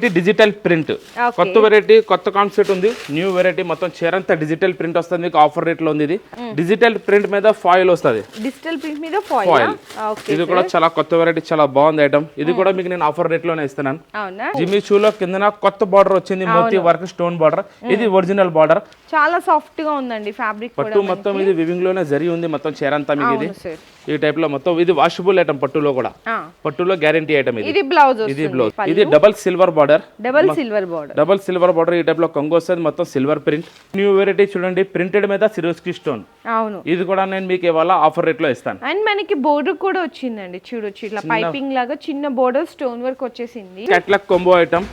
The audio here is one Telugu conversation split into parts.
ఇది డిజిటల్ ప్రింట్. కొత్త వెరైటీ కొత్త కాన్సెప్ట్ ఉంది. న్యూ వెరైటీ మొత్తం చీర అంతా డిజిటల్ ప్రింట్ వస్తుంది. మీకు ఆఫర్ రేట్లో ఉంది ఇది. డిజిటల్ ప్రింట్ మీద ఫాయిల్ వస్తుంది. డిజిటల్ ప్రింట్ మీద ఫాయిల్ ఇది కూడా చాలా కొత్త వెరైటీ చాలా బాగుంది ఐటమ్ ఇది కూడా మీకు నేను ఆఫర్ రేట్లోనే ఇస్తున్నాను. జిమ్మి షూలో కిందన కొత్త బార్డర్ వచ్చింది. మోతీ వర్క్ స్టోన్ బార్డర్ ఇది ఒరిజినల్ బార్డర్ చాలా సాఫ్ట్గా ఉందండి ఫ్యాబ్రిక్ పట్టు మొత్తం ఇది వివింగ్లోనే జరి ఉంది. మొత్తం చీర అంతా మీకు ఇది. ఈ టైప్లో మొత్తం ఇది వాషబుల్ ఐటమ్ పట్టులో కూడా. పట్టులో గ్యారంటీ ఐటమ్ ఇది. బ్లౌజ్ ఇది బ్లౌజ్ ఇది double silver border double silver border double silver border ఈ టైప్లో కొంగు వస్తుంది మొత్తం సిల్వర్ ప్రింట్ న్యూ వెరైటీ చూడండి ప్రింటెడ్ మీద సిరోస్కి స్టోన్ అవును. ఇది కూడా నేను మీకు ఇవాళ ఆఫర్ రేట్లో ఇస్తాను. అండ్ మనకి బోర్డర్ కూడా వచ్చిందండి చూడొచ్చు ఇట్లా పైపింగ్ లాగా చిన్న బోర్డర్ స్టోన్ వర్క్ వచ్చేసింది. Catalogue combo item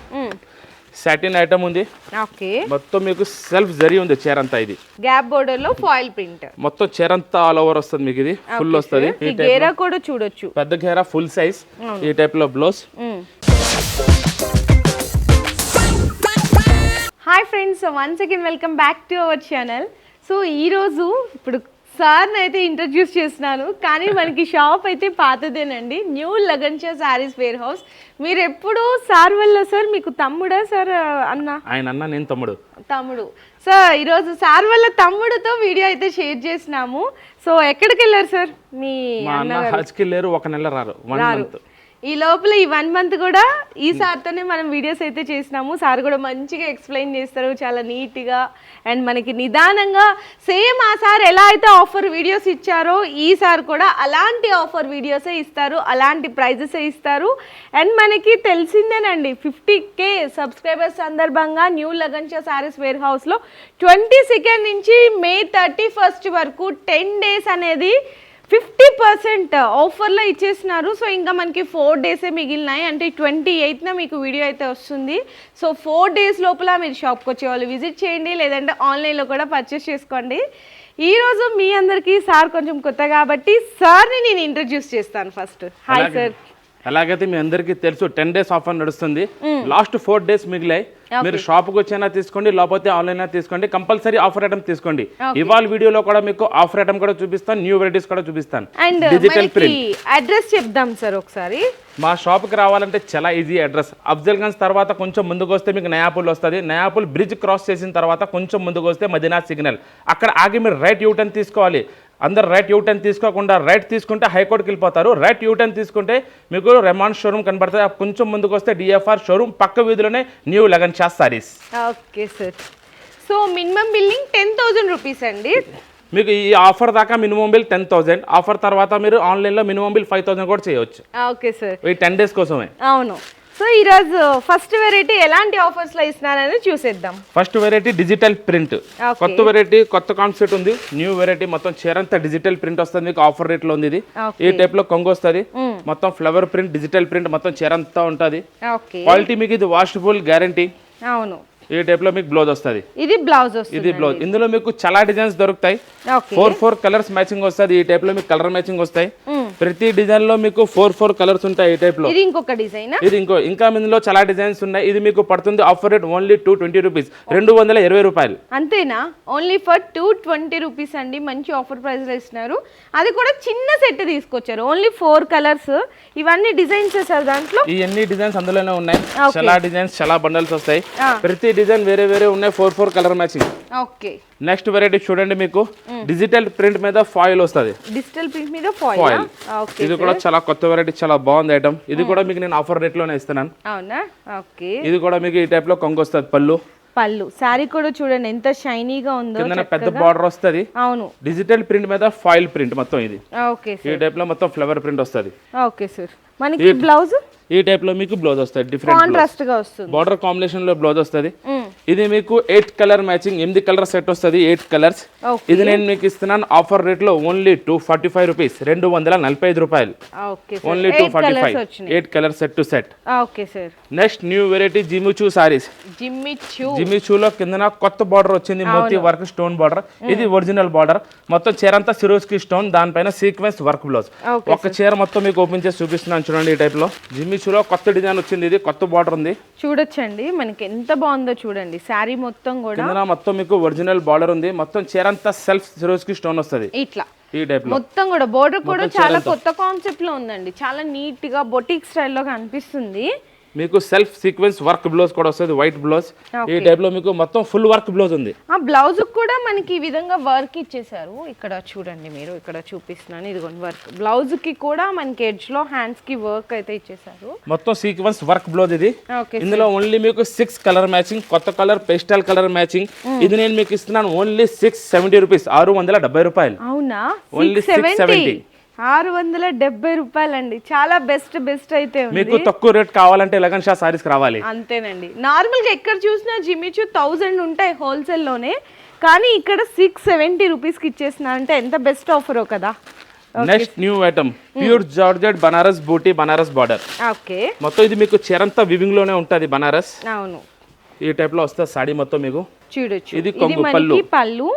satin item ఉంది. ఓకే. మొత్తం మీకు సెల్ఫ్ జరి ఉంది చీర అంతా ఇది. గ్యాప్ బోర్డర్లో ఫాయిల్ ప్రింట్ మొత్తం చీర అంతా ఆల్ ఓవర్ వస్తుంది మీకు ఇది. ఫుల్ వస్తుంది. ఈ గేరా కూడా చూడొచ్చు. పెద్ద ఘేరా ఫుల్ సైజ్ ఈ టైప్లో blouse hi friends once again welcome back to our channel so ఈరోజు ఇప్పుడు సార్ని అయితే ఇంట్రడ్యూస్ చేస్తున్నాను. కానీ మనకి షాప్ అయితే పాతదేనండి. New Lagansha sarees warehouse మీరు ఎప్పుడు సార్ వల్ల సార్? మీకు తమ్ముడా సార్ అన్న? ఆయన అన్న నేను తమ్ముడు. తమ్ముడు. సో ఈరోజు సార్ వల్ల తమ్ముడితో వీడియో అయితే షేర్ చేసినాము సో ఎక్కడికి వెళ్ళారు సార్? మీ అన్న హజ్కి లేరు ఒక నెల రారు. వన్ మంత్ ఈ లోపల ఈ వన్ మంత్ కూడా ఈ సార్తోనే మనం వీడియోస్ అయితే చేసినాము. సార్ కూడా మంచిగా ఎక్స్ప్లెయిన్ చేస్తారు చాలా నీట్గా అండ్ మనకి నిదానంగా సేమ్ ఆ సార్ ఎలా అయితే ఆఫర్ వీడియోస్ ఇచ్చారో ఈ సార్ కూడా అలాంటి ఆఫర్ వీడియోసే ఇస్తారు అలాంటి ప్రైజెసే ఇస్తారు. అండ్ మనకి తెలిసిందేనండి ఫిఫ్టీ కే సబ్స్క్రైబర్స్ సందర్భంగా న్యూ లగన్షా సారీస్ వేర్ హౌస్లో ట్వంటీ సెకండ్ నుంచి మే థర్టీ ఫస్ట్ వరకు టెన్ డేస్ అనేది ఫిఫ్టీ పర్సెంట్ ఆఫర్లో ఇచ్చేసినారు. సో ఇంకా మనకి ఫోర్ డేసే మిగిలినాయి. అంటే ట్వంటీ ఎయిత్న మీకు వీడియో అయితే వస్తుంది. సో ఫోర్ డేస్ లోపల మీరు షాప్కి వచ్చే వాళ్ళు విజిట్ చేయండి. లేదంటే ఆన్లైన్లో కూడా పర్చేస్ చేసుకోండి. ఈరోజు మీ అందరికీ సార్ కొంచెం కొత్త కాబట్టి సార్ని నేను ఇంట్రడ్యూస్ చేస్తాను ఫస్ట్. Hi sir. ఎలాగైతే మీ అందరికీ తెలుసు టెన్ డేస్ ఆఫర్ నడుస్తుంది. లాస్ట్ ఫోర్ డేస్ మిగిలాయి. మీరు షాప్కు వచ్చినా తీసుకోండి లేకపోతే ఆన్లైన్ తీసుకోండి. కంపల్సరీ ఆఫర్ ఐటమ్ తీసుకోండి. ఇవాళ వీడియోలో కూడా మీకు ఆఫర్ ఐటమ్ కూడా చూపిస్తాను న్యూ వెరైటీస్ కూడా చూపిస్తాను. డిజిటల్ మనకి అడ్రస్ చెప్దాం సార్ ఒకసారి. మా షాప్కి రావాలంటే చాలా ఈజీ అడ్రస్ అఫ్జల్గంజ్ తర్వాత కొంచెం ముందుకు వస్తే మీకు నయాపుల్ వస్తుంది. నయాపుల్ బ్రిడ్జ్ క్రాస్ చేసిన తర్వాత కొంచెం ముందుకు వస్తే మదీనా సిగ్నల్ అక్కడ ఆగి మీరు రైట్ యూటర్న్ తీసుకోవాలి. అందరు రైట్ యూటర్న్ తీసుకోకుండా రైట్ తీసుకుంటే హైకోర్టుకి వెళ్ళిపోతారు. రైట్ యూటర్న్ తీసుకుంటే మీకు రెమాన్ షోరూమ్ కనబడుతుంది కొంచెం ముందుకు వస్తే డిఎఫ్ఆర్ షోరూమ్ పక్క వీధిలోనే new Lagan Sha sarees. Okay sir. So minimum billing ten thousand rupees అండి. మీకు ఈ ఆఫర్ దాకా minimum bill ten thousand. Offer తర్వాత మీరు ఆన్లైన్లో మినిమం బిల్ ఫైవ్ థౌసండ్ కూడా చేయవచ్చు ఓకే సార్. ఈ టెన్ డేస్ కోసమే. అవును. సో ఈరోజు ఫస్ట్ వెరైటీ ఎలాంటి ఆఫర్స్లో ఇస్తున్నారని చూసేద్దాం. First variety digital print. కొత్త వెరైటీ కొత్త కాన్సెప్ట్ ఉంది. న్యూ వెరైటీ మొత్తం చీర అంతా డిజిటల్ ప్రింట్ వస్తుంది మీకు ఆఫర్ రేట్లో ఉంది ఇది. ఈ టైప్లో కొంగు వస్తుంది. మొత్తం ఫ్లవర్ ప్రింట్ డిజిటల్ ప్రింట్ మొత్తం చీర అంతా ఉంటుంది. క్వాలిటీ మీకు ఇది వాషబుల్ గ్యారంటీ అవును. ఈ టైప్లో మీకు బ్లౌజ్ వస్తుంది. ఇది బ్లౌజ్ ఇది బ్లౌజ్. ఇందులో మీకు చాలా డిజైన్స్ దొరుకుతాయి. ఫోర్ ఫోర్ కలర్స్ మ్యాచింగ్ వస్తుంది. ఈ టైప్లో మీకు కలర్ మ్యాచింగ్ వస్తాయి. ప్రతి డిజైన్లో మీకు ఫోర్ ఫోర్ కలర్స్ ఉంటాయి ఈ టైప్లో ఇది ఇంకొక డిజైన్? ఇది ఇంకో ఇంకా ఇందులో చాలా డిజైన్స్ ఉన్నాయి. ఇది మీకు పడుతుంది offer rate only two twenty rupees. రెండు వందల ఇరవై రూపాయలు. అంతేనా? Only for two twenty rupees అండి. మంచి ఆఫర్ ప్రైస్లో ఇస్తున్నారు. అది కూడా చిన్న సెట్ తీసుకొచ్చారు. Only four colours. ఇవన్నీ డిజైన్స్ సార్ దాంట్లో? ఈ అన్ని డిజైన్స్ అందులోనే ఉన్నాయి. చాలా డిజైన్స్ చాలా బండల్స్ వస్తాయి. ప్రతి డిజైన్ వేరే వేరే ఉన్నాయి four four colour matching. Okay. Next variety చూడండి మీకు. డిజిటల్ ప్రింట్ మీద ఫాయిల్ వస్తుంది. డిజిటల్ ప్రింట్ మీద ఫాయిల్? ఇది కూడా చాలా కొత్త వెరైటీ చాలా బాగుంది ఐటమ్. ఇది కూడా మీకు నేను ఆఫర్ రేట్లోనే ఇస్తున్నాను. అవునా? ఓకే. ఇది కూడా మీకు ఈ టైప్లో కొంగు వస్తుంది పళ్ళు. పళ్ళు. శారీ కూడా చూడండి ఎంత షైనీగా ఉందో పెద్ద బార్డర్ వస్తుంది. అవును. డిజిటల్ ప్రింట్ మీద ఫాయిల్ ప్రింట్ మొత్తం ఇది. ఓకే ఈ టైప్లో మొత్తం ఫ్లవర్ ప్రింట్ వస్తుంది. Okay sir. మనకి బ్లౌజ్ ఈ టైప్లో మీకు బ్లౌజ్ వస్తుంది డిఫరెంట్ కాంట్రాస్ట్గా వస్తుంది. బార్డర్ కాంబినేషన్లో బ్లౌజ్ వస్తుంది. ఇది మీకు ఎయిట్ కలర్ మ్యాచింగ్ ఎనిమిది కలర్ సెట్ వస్తుంది ఎయిట్ కలర్స్ ఇది నేను మీకు ఇస్తున్నాను ఆఫర్ రేట్లో only two forty five rupees రెండు వందల నలభై ఐదు రూపాయలు. Only two forty five eight colour set to set okay sir next new variety Jimmy Choo sarees Jimmy చూ జిమ్మిచూలో కిందన కొత్త బార్డర్ వచ్చింది మోతీ వర్క్ స్టోన్ బార్డర్ ఇది ఒరిజినల్ బార్డర్ మొత్తం చీర అంతా సిరోస్కి స్టోన్ దానిపైన సీక్వెన్స్ వర్క్ బ్లౌజ్ ఒక చీర మొత్తం మీకు ఓపెన్ చేసి చూపిస్తున్నాను చూడండి ఈ టైప్లో. జిమ్మిచూలో కొత్త డిజైన్ వచ్చింది ఇది కొత్త బార్డర్ ఉంది. చూడొచ్చండి మనకి ఎంత బాగుందో చూడండి. శారీ మొత్తం కూడా మొత్తం మీకు ఒరిజినల్ బార్డర్ ఉంది. మొత్తం చీర అంతా సెల్ఫ్ సిరోస్కి స్టోన్ వస్తుంది. ఇట్లా. ఈ టైప్లో. మొత్తం కూడా బోర్డర్ కూడా చాలా కొత్త కాన్సెప్ట్లో ఉందండి. చాలా నీట్గా బొటిక్ స్టైల్లో కనిపిస్తుంది. మీకు సెల్ఫ్ సీక్వెన్స్ వర్క్ బ్లౌజ్ కూడా వస్తుంది వైట్ బ్లౌజ్ ఈ టైప్లో మీకు మొత్తం ఫుల్ వర్క్ బ్లౌజ్ ఉంది. ఆ బ్లౌజ్ కూడా మనకి ఈ విధంగా వర్క్ ఇచ్చేసారు ఇక్కడ చూడండి మీరు ఇక్కడ చూపిస్తున్నాను ఇదిగోండి వర్క్ బ్లౌజ్కి కూడా మనకి ఎడ్జ్లో హ్యాండ్స్కి వర్క్ అయితే ఇచ్చేసారు మొత్తం సీక్వెన్స్ వర్క్ బ్లౌజ్ ఇది. ఇందులో ఓన్లీ మీకు సిక్స్ కలర్ మ్యాచింగ్ కొత్త కలర్ పేస్టల్ కలర్ మ్యాచింగ్ ఇది నేను మీకు ఇస్తున్నాను ఓన్లీ సిక్స్ సెవెంటీ రూపీస్ ఆరు వందల డెబ్బై రూపాయలు. అవునా? Only six seventy 670. ఆరు వందల డెబ్బై రూపాయలండి. చాలా బెస్ట్ బెస్ట్ అయితే మీకు తక్కువ రేట్ కావాలంటే లగన్ షా సారీస్ రావాలి. అంతేనండి. నార్మల్గా ఎక్కడ చూసినా జిమ్మిచూ థౌజండ్ ఉంటాయి హోల్సేల్లోనే కానీ ఇక్కడ సిక్స్ సెవెంటీ రూపీస్కి ఇచ్చేసిన అంటే ఎంత బెస్ట్ ఆఫరో కదా. Next new item. Pure georgette Banaras బూటీ బనారస్ బార్డర్. ఓకే. మొత్తం ఇది మీకు చెరంతా వివింగ్లోనే ఉంటుంది బనారస్. అవును. ఈ టైప్లో వస్తుంది సాడీ మొత్తం మీకు. చూడొచ్చు. ఇది కొంగు మనకి పళ్ళు.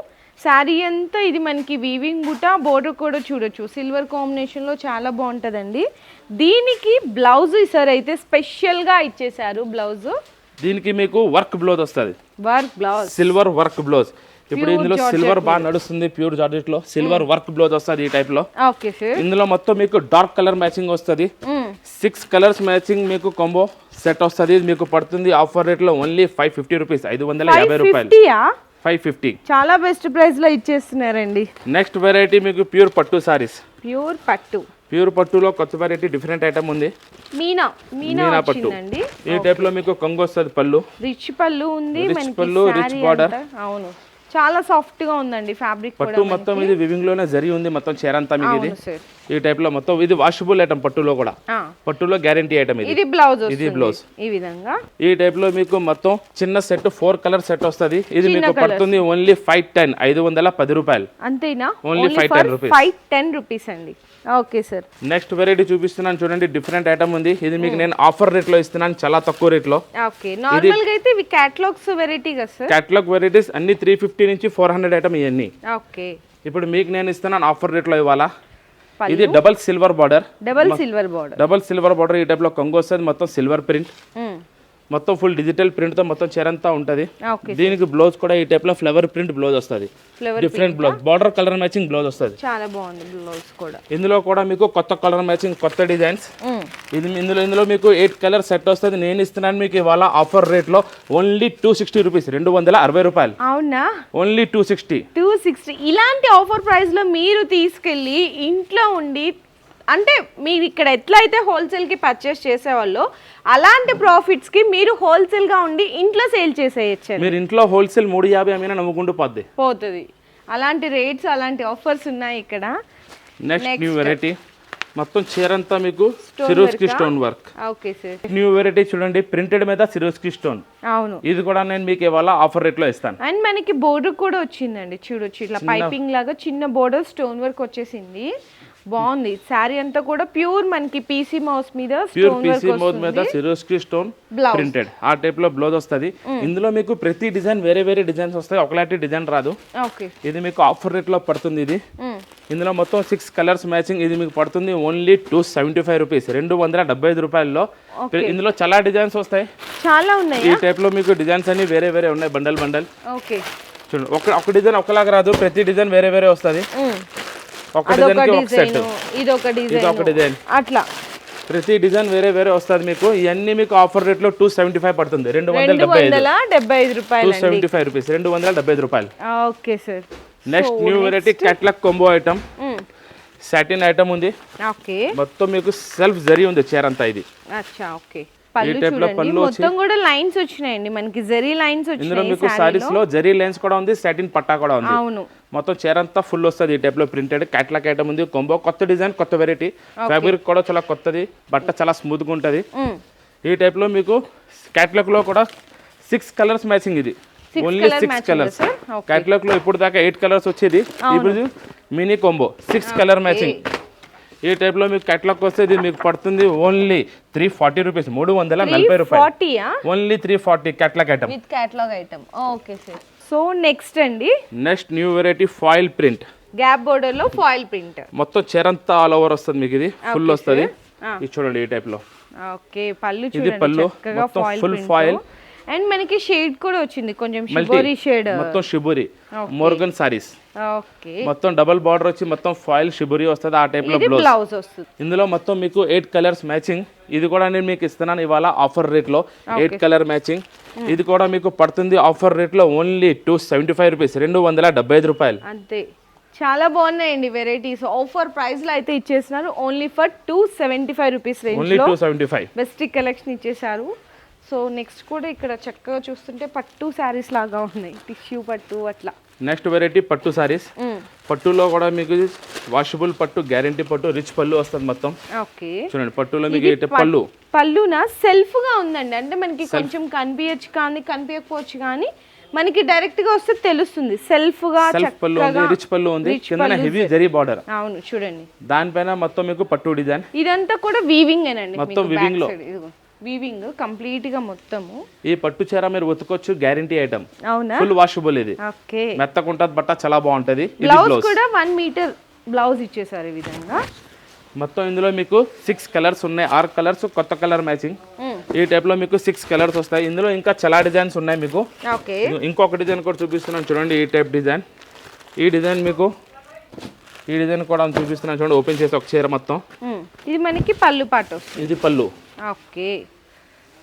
శారీ అంతా ఇది మనకి వీవింగ్ బుట్ట బోర్డర్ కూడా చూడొచ్చు. సిల్వర్ కాంబినేషన్లో చాలా బాగుంటదండి. దీనికి బ్లౌజ్ సార్ అయితే స్పెషల్గా ఇచ్చేసారు బ్లౌజ్ దీనికి మీకు వర్క్ బ్లౌజ్ వస్తుంది. Work blouse silver work blouse ఇప్పుడు ఇందులో సిల్వర్ బాగా నడుస్తుంది ప్యూర్ జార్జెట్లో. సిల్వర్ వర్క్ బ్లౌజ్ వస్తుంది ఈ టైప్లో. ఇందులో మొత్తం మీకు డార్క్ కలర్ మ్యాచింగ్ వస్తుంది. సిక్స్ కలర్స్ మ్యాచింగ్ మీకు కాంబో సెట్ వస్తుంది. మీకు పడుతుంది ఆఫర్ రేట్లో ఓన్లీ ఫైవ్ ఫిఫ్టీ రూపీస్ ఐదు వందల యాభై రూపాయలు. Five fifty. చాలా బెస్ట్ ప్రైస్లో ఇచ్చేస్తున్నారండి. నెక్స్ట్ వెరైటీ మీకు ప్యూర్ పట్టు సారీస్. ప్యూర్ పట్టు. ప్యూర్ పట్టులో కొత్త వెరైటీ డిఫరెంట్ ఐటమ్ ఉంది. మీనా మీనా పట్టు. ఈ టైప్లో మీకు కొంగు వస్తుంది పళ్ళు. రిచ్ పళ్ళు ఉంది మనకి పళ్ళు, border. అంతా. అవును. చాలా సాఫ్ట్గా ఉందండి ఫ్యాబ్రిక్ పట్టు మొత్తం ఇది వివింగ్లోనే జరి ఉంది మొత్తం చీరంతా మీకు ఇది. ఈ టైప్లో మొత్తం ఇది వాషబుల్ ఐటమ్ పట్టులో కూడా. పట్టులో గ్యారంటీ ఐటమ్ ఇది. ఇది బ్లౌజ్ ఇది బ్లౌజ్ ఈ విధంగా. ఈ టైప్లో మీకు మొత్తం చిన్న సెట్ ఫోర్ కలర్ సెట్ వస్తుంది. ఇది మీకు పడుతుంది ఓన్లీ ఫైవ్ టెన్ ఐదు వందల పది రూపాయలు. అంతేనా? Only five ten rupees. Five ten rupees అండి. Okay sir. నెక్స్ట్ వెరైటీ చూపిస్తున్నాను చూడండి డిఫరెంట్ ఐటమ్ ఉంది. ఇది మీకు నేను ఆఫర్ రేట్లో ఇస్తున్నాను చాలా తక్కువ రేట్లో. ఓకే. నార్మల్గా అయితే ఇవి క్యాటలాగ్స్ వెరైటీ కదా సార్? క్యాటలాగ్ వెరైటీస్ అన్ని త్రీ ఫిఫ్టీ నుంచి ఫోర్ హండ్రెడ్ ఐటమ్ ఇవన్నీ. ఓకే. ఇప్పుడు మీకు నేను ఇస్తున్నాను ఆఫర్ రేట్లో పళ్ళు. ఇది double silver border double silver border double silver border ఈ టైప్లో కొంగు వస్తుంది మొత్తం సిల్వర్ ప్రింట్ మొత్తం ఫుల్ డిజిటల్ ప్రింట్తో మొత్తం చీరంతా ఉంటది. ఓకే దీనికి బ్లౌజ్ కూడా ఈ టైప్లో ఫ్లవర్ ప్రింట్ బ్లౌజ్ వస్తుంది. Different blouse border colour matching blouse వస్తుంది. చాలా బాగుంది బ్లౌజ్ కూడా. ఇందులో కూడా మీకు కొత్త కలర్ మ్యాచింగ్ కొత్త డిజైన్స్ మ్మ్. ఇది ఇందులో ఇందులో మీకు ఎయిట్ కలర్ సెట్ వస్తుంది. నేను ఇస్తున్నాను మీకు ఇవాళ ఆఫర్ రేట్లో ఓన్లీ టూ సిక్స్టీ రూపీస్ రెండు వందల అరవై రూపాయలు. అవునా? Only two sixty two sixty ఇలాంటి ఆఫర్ ప్రైస్లో మీరు తీసుకెళ్ళి ఇంట్లో ఉండి అంటే మీరు ఇక్కడ ఎట్లా అయితే హోల్సేల్కి పర్చేస్ చేసేవాళ్ళు అలాంటి ప్రాఫిట్స్కి మీరు హోల్సేల్గా ఉండి ఇంట్లో సేల్ చేసేయచ్చు మీరు ఇంట్లో హోల్సేల్ మూడు యాభై అమ్మినా నమ్ముకుంటూ పోద్ది. పోతుంది. అలాంటి రేట్స్ అలాంటి ఆఫర్స్ ఉన్నాయి ఇక్కడ. నెక్స్ట్ న్యూ వెరైటీ మొత్తం చీరంతా మీకు Swarovski stone work okay sir new variety చూడండి ప్రింటెడ్ మీద సిరోస్కి స్టోన్ అవును. ఇది కూడా నేను మీకు ఇవాళ ఆఫర్ రేట్లో ఇస్తాను. అండ్ మనకి బోర్డర్ కూడా వచ్చిందండి చూడొచ్చు ఇట్లా పైపింగ్ లాగా చిన్న బోర్డర్ స్టోన్ వర్క్ వచ్చేసింది. బాగుంది. శారీ అంతా కూడా ప్యూర్ మనకి పీసీ మౌస్ మీద ప్యూర్ పీసీ మోడ్ మీద సిరోస్కి స్టోన్. ప్రింటెడ్ ఆ టైప్లో బ్లౌజ్ వస్తుంది. ఇందులో మీకు ప్రతి డిజైన్ వేరే వేరే డిజైన్స్ వస్తాయి. ఒకలాంటి డిజైన్ రాదు. ఇది మీకు ఆఫర్ రేట్లో పడుతుంది ఇది. ఇందులో మొత్తం సిక్స్ కలర్స్ మ్యాచింగ్ ఇది మీకు పడుతుంది. Only two seventy five rupees రెండు వందల డెబ్బై ఐదు రూపాయల్లో. ఇందులో చాలా డిజైన్స్ వస్తాయి. చాలా ఉన్నాయి? ఈ టైప్లో మీకు డిజైన్స్ అన్ని వేరే వేరే ఉన్నాయి. బండల్ బండల్ ఓకే చూడండి ఒక ఒక డిజైన్ ఒకలాగా రాదు. ప్రతి డిజైన్ వేరే వేరే వస్తుంది. డిజైన్ అదొక డిజైన్ ఇదొక డిజైన్. అట్లా. ప్రతి డిజైన్ వేరే వేరే వస్తుంది మీకు. ఇవన్నీ మీకు ఆఫర్ రేట్లో టూ సెవెంటీ ఫైవ్ పడుతుంది. రెండు వందల డెబ్బై ఐదు. టూ రూపాయలు సెవెంటీ ఫైవ్ రూపీస్. రెండు వందల డెబ్బై ఐదు రూపాయలు. Okay sir. Next new variety catalogue combo item satin item ఉంది. ఓకే. మొత్తం మీకు సెల్ఫ్ జరీ ఉంది చీర అంతా ఇది. అచ్చా ఓకే. మొత్తం కూడా లైన్స్ వచ్చినాయండి. మనకి జరీ లైన్స్ ఇందులో వచ్చినాయి మీకు సారీస్లో జరీ లైన్స్ కూడా ఉంది సాటిన్ పట్టా కూడా ఉంది. అవును. మొత్తం చీర అంతా ఫుల్ వస్తుంది. ఈ టైప్లో ప్రింటెడ్ క్యాట్లాగ్ ఐటమ్ ఉంది. కొంబో కొత్త డిజైన్ కొత్త వెరైటీ ఫ్యాబ్రిక్ కూడా చాలా కొత్తది. బట్ట చాలా స్మూత్గా ఉంటుంది. మ్మ్. ఈ టైప్లో మీకు క్యాట్లాగ్లో కూడా సిక్స్ కలర్స్ మ్యాచింగ్ ఇది. Only six colours sir? Okay. క్యాట్లాగ్లో ఇప్పుడు దాకా ఎయిట్ కలర్స్ వచ్చేది. ఇప్పుడు mini combo six colour matching ఈ టైప్లో మీకు క్యాట్లాగ్ వస్తే ఇది మీకు పడుతుంది ఓన్లీ త్రీ ఫార్టీ రూపీస్ మూడు వందల నలభై రూపాయలు. Only three forty catalogue item with item okay sir so next అండి. Next new variety foil print. Gap బోర్డర్లో ఫాయిల్ ప్రింట్. మొత్తం చీరంతా ఆల్ ఓవర్ వస్తుంది మీకు ఇది. ఫుల్ వస్తుంది. ఇది చూడండి ఈ టైప్లో ఓకే పళ్ళు ఇది చూడండి పళ్ళు. మొత్తం ఫుల్ ఫాయిల్. అండ్ మనకి షేడ్ కూడా వచ్చింది కొంచెం షిబోరి షేడ్. మొత్తం షిబురి మోర్గన్ సారీస్ మొత్తం డబల్ బార్డర్ వచ్చి మొత్తం ఫాయిల్ షిబురి వస్తుంది ఆ టైప్లో బ్లౌజ్. ఇందులో మొత్తం మీకు ఎయిట్ కలర్స్ మ్యాచింగ్. ఇది కూడా నేను మీకు ఇస్తున్నాను ఇవాళ ఆఫర్ రేట్లో ఎయిట్ కలర్ మ్యాచింగ్. ఇది కూడా మీకు పడుతుంది ఆఫర్ రేట్లో only two seventy five rupees రెండు వందల డెబ్బై ఐదు రూపాయలు. అంతే. చాలా బాగున్నాయండి వెరైటీస్. ఆఫర్ ప్రైస్లో అయితే ఇచ్చేస్తున్నారు only for two seventy five rupees only two seventy five best collection ఇచ్చేసారు సో నెక్స్ట్ కూడా ఇక్కడ చక్కగా చూస్తుంటే పట్టు శారీస్ లాగా ఉన్నాయి. టిష్యూ పట్టు అట్లా. నెక్స్ట్ వెరైటీ పట్టు సారీస్ మ్మ్. పట్టులో కూడా మీకు వాషబుల్ పట్టు గ్యారంటీ పట్టు రిచ్ పళ్ళు వస్తుంది మొత్తం. చూడండి పట్టులో మీకు పళ్ళు? పళ్ళున? సెల్ఫ్గా ఉందండి. అంటే మనకి కొంచెం కనిపించచ్చు కానీ కనిపించకపోవచ్చు కానీ మనకి డైరెక్ట్గా వస్తే తెలుస్తుంది. సెల్ఫ్గా సెల్ఫ్ పళ్ళు ఉంది రిచ్ పళ్ళు ఉంది. కింద హెవీ జరీ బార్డర్ అవును చూడండి. దానిపైన మొత్తం మీకు పట్టు డిజైన్ ఇదంతా కూడా వీవింగ్ ఏనండి మొత్తం weaving లో. వీవింగ్ కంప్లీట్గా మొత్తము. ఈ పట్టు చీర మీరు ఉతుకోవచ్చు గ్యారంటీ ఐటమ్ అవునా? ఫుల్ వాషబుల్ ఇది. ఓకే. మెత్తకుంటది బట్ట చాలా బాగుంటది. ఇది బ్లౌజ్ కూడా వన్ మీటర్ బ్లౌజ్ ఇచ్చేసారు ఈ విధంగా. మొత్తం ఇందులో మీకు సిక్స్ కలర్స్ ఉన్నాయి. ఆరు కలర్స్ కొత్త కలర్ మ్యాచింగ్. ఈ టైప్లో మీకు సిక్స్ కలర్స్ వస్తాయి. ఇందులో ఇంకా చాలా డిజైన్స్ ఉన్నాయి మీకు. ఇంకొక డిజైన్ కూడా చూపిస్తున్నాను చూడండి ఈ టైప్ డిజైన్ ఈ డిజైన్ మీకు ఈ డిజైన్ కూడా చూపిస్తున్నాను చూడండి ఓపెన్ చేసి ఒక చీర మొత్తం. ఇది మనకి పళ్ళు పాట ఇది పళ్ళు. ఓకే.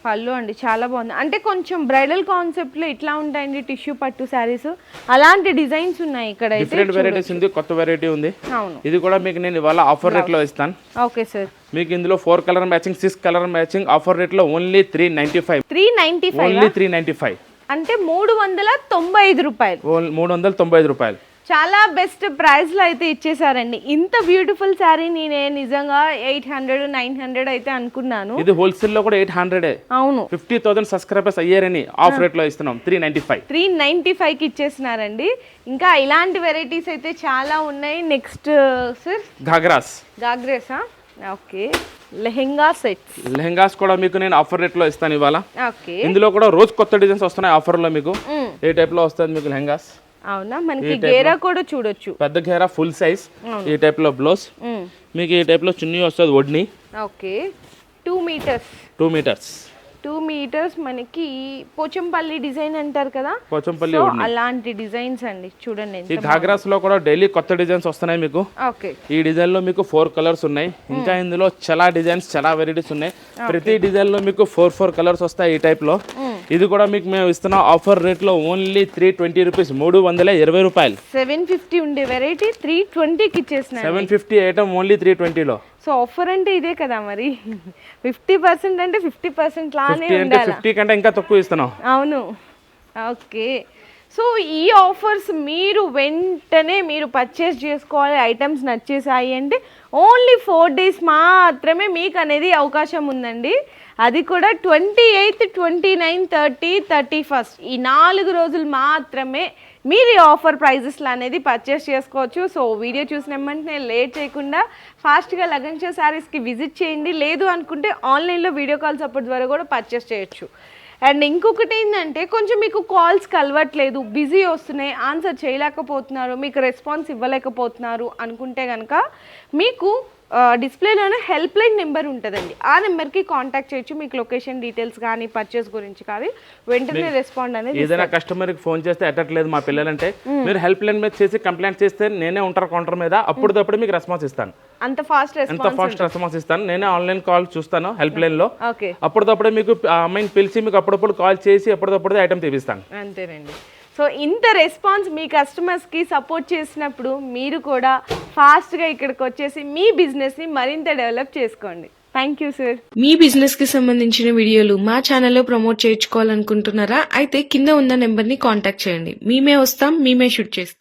పళ్ళు అండి చాలా బాగుంది. అంటే కొంచెం బ్రైడల్ కాన్సెప్ట్లో ఇట్లా ఉంటాయండి టిష్యూ పట్టు శారీస్. అలాంటి డిజైన్స్ ఉన్నాయి ఇక్కడ డిఫరెంట్ వెరైటీస్ ఉంది కొత్త వెరైటీ ఉంది. అవును. ఇది కూడా మీకు నేను ఇవాళ ఆఫర్ రేట్లో ఇస్తాను. Okay sir. మీకు ఇందులో four colour matching six colour matching offer రేట్లో only three ninety five three ninety five only three ninety five అంటే మూడు వందల తొంభై ఐదు రూపాయలు. మూడు వందల తొంభై ఐదు రూపాయలు. చాలా బెస్ట్ ప్రైస్లో అయితే ఇచ్చేసారండి. ఇంత బ్యూటిఫుల్ శారీ నేనే నిజంగా ఎయిట్ హండ్రెడ్ నైన్ హండ్రెడ్ అయితే అనుకున్నాను. ఇది హోల్సేల్లో కూడా ఎయిట్ హండ్రెడ్. అవును. ఫిఫ్టీ థౌసండ్ సబ్స్క్రైబర్స్ అయ్యారని ఆఫ్ రేట్లో ఇస్తున్నాం. Three ninety five. Three ninety ఫైవ్కి ఇచ్చేసినారండి. ఇంకా ఇలాంటి వెరైటీస్ అయితే చాలా ఉన్నాయి. Next sir ghagras. గాగ్రేసా okay. Lehenga sets. Lehengas కూడా మీకు నేను ఆఫర్ రేట్లో ఇస్తాను ఇవాళ. ఓకే. ఇందులో కూడా రోజు కొత్త డిజైన్స్ వస్తున్నాయి ఆఫర్లో మీకు. ఏ టైప్లో వస్తుంది మీకు లెహంగాస్? అవునా? మనకి గేరా కూడా చూడొచ్చు. పెద్ద ఘేరా ఫుల్ సైజ్ ఈ టైప్లో బ్లౌజ్. మీకు ఈ టైప్లో చున్నీ వస్తుంది ఒడ్ని. Okay. Two metres two metres two metres మనకి పోచంపల్లి డిజైన్ అంటారు కదా? పోచంపల్లి అలాంటి డిజైన్స్ అండి. చూడండి ఈ ఘాగ్రాస్లో కూడా డైలీ కొత్త డిజైన్స్ వస్తున్నాయి మీకు. ఓకే. ఈ డిజైన్లో మీకు ఫోర్ కలర్స్ ఉన్నాయి. ఇంకా ఇందులో చాలా డిజైన్స్ చాలా వెరైటీస్ ఉన్నాయి. ప్రతి డిజైన్లో మీకు ఫోర్ ఫోర్ కలర్స్ వస్తాయి ఈ టైప్లో. ఇది కూడా మీకు మేము ఇస్తున్న ఆఫర్ రేట్లో ఓన్లీ త్రీ ట్వంటీ రూపీస్ మూడు వందల ఇరవై రూపాయలు. సెవెన్ ఫిఫ్టీ ఉండే వెరైటీ త్రీ ట్వంటీకి ఇచ్చేసినారు seven fifty item only three ట్వంటీలో. సో ఆఫర్ అంటే ఇదే కదా మరి. ఫిఫ్టీ పర్సెంట్ అంటే ఫిఫ్టీ పర్సెంట్ లానే ఉండాలి? ఫిఫ్టీ కంటే ఇంకా తక్కువ ఇస్తున్నాం. అవును. ఓకే. సో ఈ ఆఫర్స్ మీరు వెంటనే మీరు పర్చేస్ చేసుకోవాలి ఐటమ్స్ నచ్చేసాయి అంటే ఓన్లీ ఫోర్ డేస్ మాత్రమే మీకు అనేది అవకాశం ఉందండి. అది కూడా twenty eighth twenty nine thirty thirty first ఈ నాలుగు రోజులు మాత్రమే మీరు ఈ ఆఫర్ ప్రైజెస్లో అనేది పర్చేస్ చేసుకోవచ్చు. సో వీడియో చూసిన వెంటనే లేట్ చేయకుండా ఫాస్ట్గా లగన్షో శారీస్కి విజిట్ చేయండి. లేదు అనుకుంటే ఆన్లైన్లో వీడియో కాల్ సపోర్ట్ ద్వారా కూడా పర్చేస్ చేయొచ్చు. అండ్ ఇంకొకటి ఏంటంటే కొంచెం మీకు కాల్స్ కలవట్లేదు బిజీ వస్తున్నాయి ఆన్సర్ చేయలేకపోతున్నారు మీకు రెస్పాన్స్ ఇవ్వలేకపోతున్నారు అనుకుంటే కనుక మీకు డిస్ప్లేలోనే హెల్ప్ లైన్ నెంబర్ ఉంటుందండి. ఆ నెంబర్కి కాంటాక్ట్ చేయొచ్చు. మీకు లొకేషన్ డీటెయిల్స్ కానీ పర్చేస్ గురించి కానీ వెంటనే రెస్పాండ్ అనేది ఏదైనా కస్టమర్కి ఫోన్ చేస్తే ఎట్టట్లేదు మా పిల్లలంటే మీరు హెల్ప్ లైన్ మీద చేసి కంప్లైంట్ చేస్తే నేనే ఉంటారు కౌంటర్ మీద అప్పుడప్పుడు మీకు రెస్పాన్స్ ఇస్తాను. అంత ఫాస్ట్ రెస్పాన్స్ ఫాస్ట్ రెస్పాన్స్ ఇస్తాను. నేనే ఆన్లైన్ కాల్ చూస్తాను హెల్ప్ లైన్లో ఓకే. అప్పటిదప్పుడే మీకు అమ్మాయిని పిలిచి మీకు అప్పుడప్పుడు కాల్ చేసి అప్పటిదప్పుడే ఐటమ్ తెప్పిస్తాను. అంతేనండి. సో ఇంత రెస్పాన్స్ మీ కస్టమర్స్కి సపోర్ట్ చేసినప్పుడు మీరు కూడా ఫాస్ట్గా ఇక్కడికి వచ్చేసి మీ బిజినెస్ని మరింత డెవలప్ చేసుకోండి. థ్యాంక్ యూ సార్ మీ బిజినెస్కి సంబంధించిన వీడియోలు మా ఛానల్లో ప్రమోట్ చేయించుకోవాలనుకుంటున్నారా? అయితే కింద ఉన్న నెంబర్ని కాంటాక్ట్ చేయండి. మేమే వస్తాం మేమే షూట్ చేస్తాం.